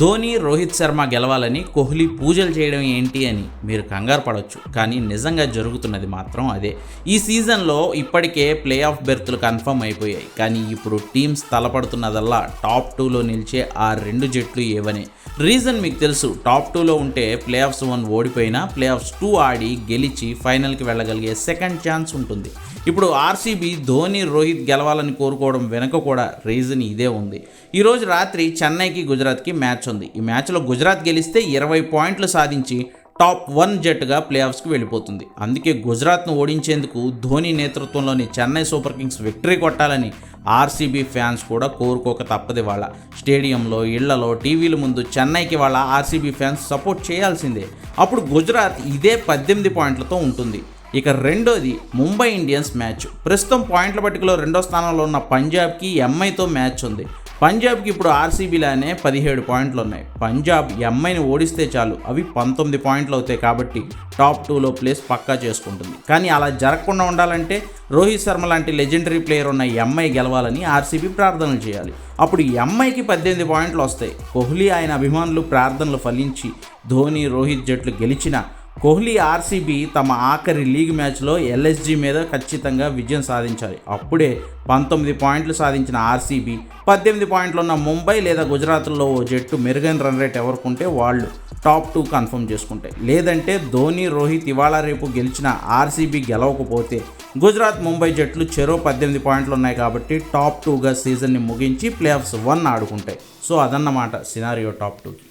ధోని రోహిత్ శర్మ గెలవాలని కోహ్లీ పూజలు చేయడం ఏంటి అని మీరు కంగారు పడవచ్చు కానీ నిజంగా జరుగుతున్నది మాత్రం అదే. ఈ సీజన్లో ఇప్పటికే ప్లే ఆఫ్ బెర్త్లు కన్ఫర్మ్ అయిపోయాయి. కానీ ఇప్పుడు టీమ్స్ తలపడుతున్నదల్లా టాప్ టూలో నిలిచే ఆ రెండు జట్లు ఏవని. రీజన్ మీకు తెలుసు. టాప్ టూలో ఉంటే ప్లే ఆఫ్స్ వన్ ఓడిపోయినా ప్లే ఆఫ్స్ టూ ఆడి గెలిచి ఫైనల్కి వెళ్ళగలిగే సెకండ్ ఛాన్స్ ఉంటుంది. ఇప్పుడు ఆర్సీబీ ధోని రోహిత్ గెలవాలని కోరుకోవడం వెనుక కూడా రీజన్ ఇదే ఉంది. ఈరోజు రాత్రి చెన్నైకి గుజరాత్కి మ్యాచ్ ఉంది. ఈ మ్యాచ్లో గుజరాత్ గెలిస్తే ఇరవై పాయింట్లు సాధించి టాప్ వన్ జట్టుగా ప్లే ఆఫ్స్కి వెళ్ళిపోతుంది. అందుకే గుజరాత్ను ఓడించేందుకు ధోని నేతృత్వంలోని చెన్నై సూపర్ కింగ్స్ విక్టరీ కొట్టాలని ఆర్సీబీ ఫ్యాన్స్ కూడా కోరుకోక తప్పది వాళ్ళ స్టేడియంలో ఇళ్ళలో టీవీల ముందు చెన్నైకి వాళ్ళ ఆర్సీబీ ఫ్యాన్స్ సపోర్ట్ చేయాల్సిందే. అప్పుడు గుజరాత్ ఇదే పద్దెనిమిది పాయింట్లతో ఉంటుంది. ఇక రెండోది ముంబై ఇండియన్స్ మ్యాచ్. ప్రస్తుతం పాయింట్ల పట్టికలో రెండో స్థానంలో ఉన్న పంజాబ్కి ఎంఐతో మ్యాచ్ ఉంది. పంజాబ్కి ఇప్పుడు ఆర్సీబీలానే పదిహేడు పాయింట్లు ఉన్నాయి పంజాబ్ ఎంఐని ఓడిస్తే చాలు. అవి పంతొమ్మిది పాయింట్లు అవుతాయి కాబట్టి టాప్ టూలో ప్లేస్ పక్కా చేసుకుంటుంది. కానీ అలా జరగకుండా ఉండాలంటే రోహిత్ శర్మ లాంటి లెజెండరీ ప్లేయర్ ఉన్న ఎంఐ గెలవాలని ఆర్సీబీ ప్రార్థనలు చేయాలి. అప్పుడు ఎంఐకి పద్దెనిమిది పాయింట్లు వస్తాయి కోహ్లీ ఆయన అభిమానులు ప్రార్థనలు ఫలించి ధోని రోహిత్ జట్లు గెలిచిన కోహ్లీ ఆర్సీబీ తమ ఆఖరి లీగ్ మ్యాచ్లో ఎల్ఎస్జీ మీద ఖచ్చితంగా విజయం సాధించాలి. అప్పుడే పంతొమ్మిది పాయింట్లు సాధించిన ఆర్సీబీ పద్దెనిమిది పాయింట్లు ఉన్న ముంబై లేదా గుజరాత్లో ఓ జట్టు మెరుగైన రన్ రేట్ ఎవరుకుంటే వాళ్ళు టాప్ టూ కన్ఫర్మ్ చేసుకుంటాయి. లేదంటే ధోని రోహిత్ ఇవాళ రేపు గెలిచిన ఆర్సీబీ గెలవకపోతే గుజరాత్ ముంబై జట్లు చెరో పద్దెనిమిది పాయింట్లు ఉన్నాయి కాబట్టి టాప్ టూగా సీజన్ని ముగించి ప్లే ఆఫ్స్ వన్ ఆడుకుంటాయి. సో అదన్నమాట సినారియో టాప్ టూకి.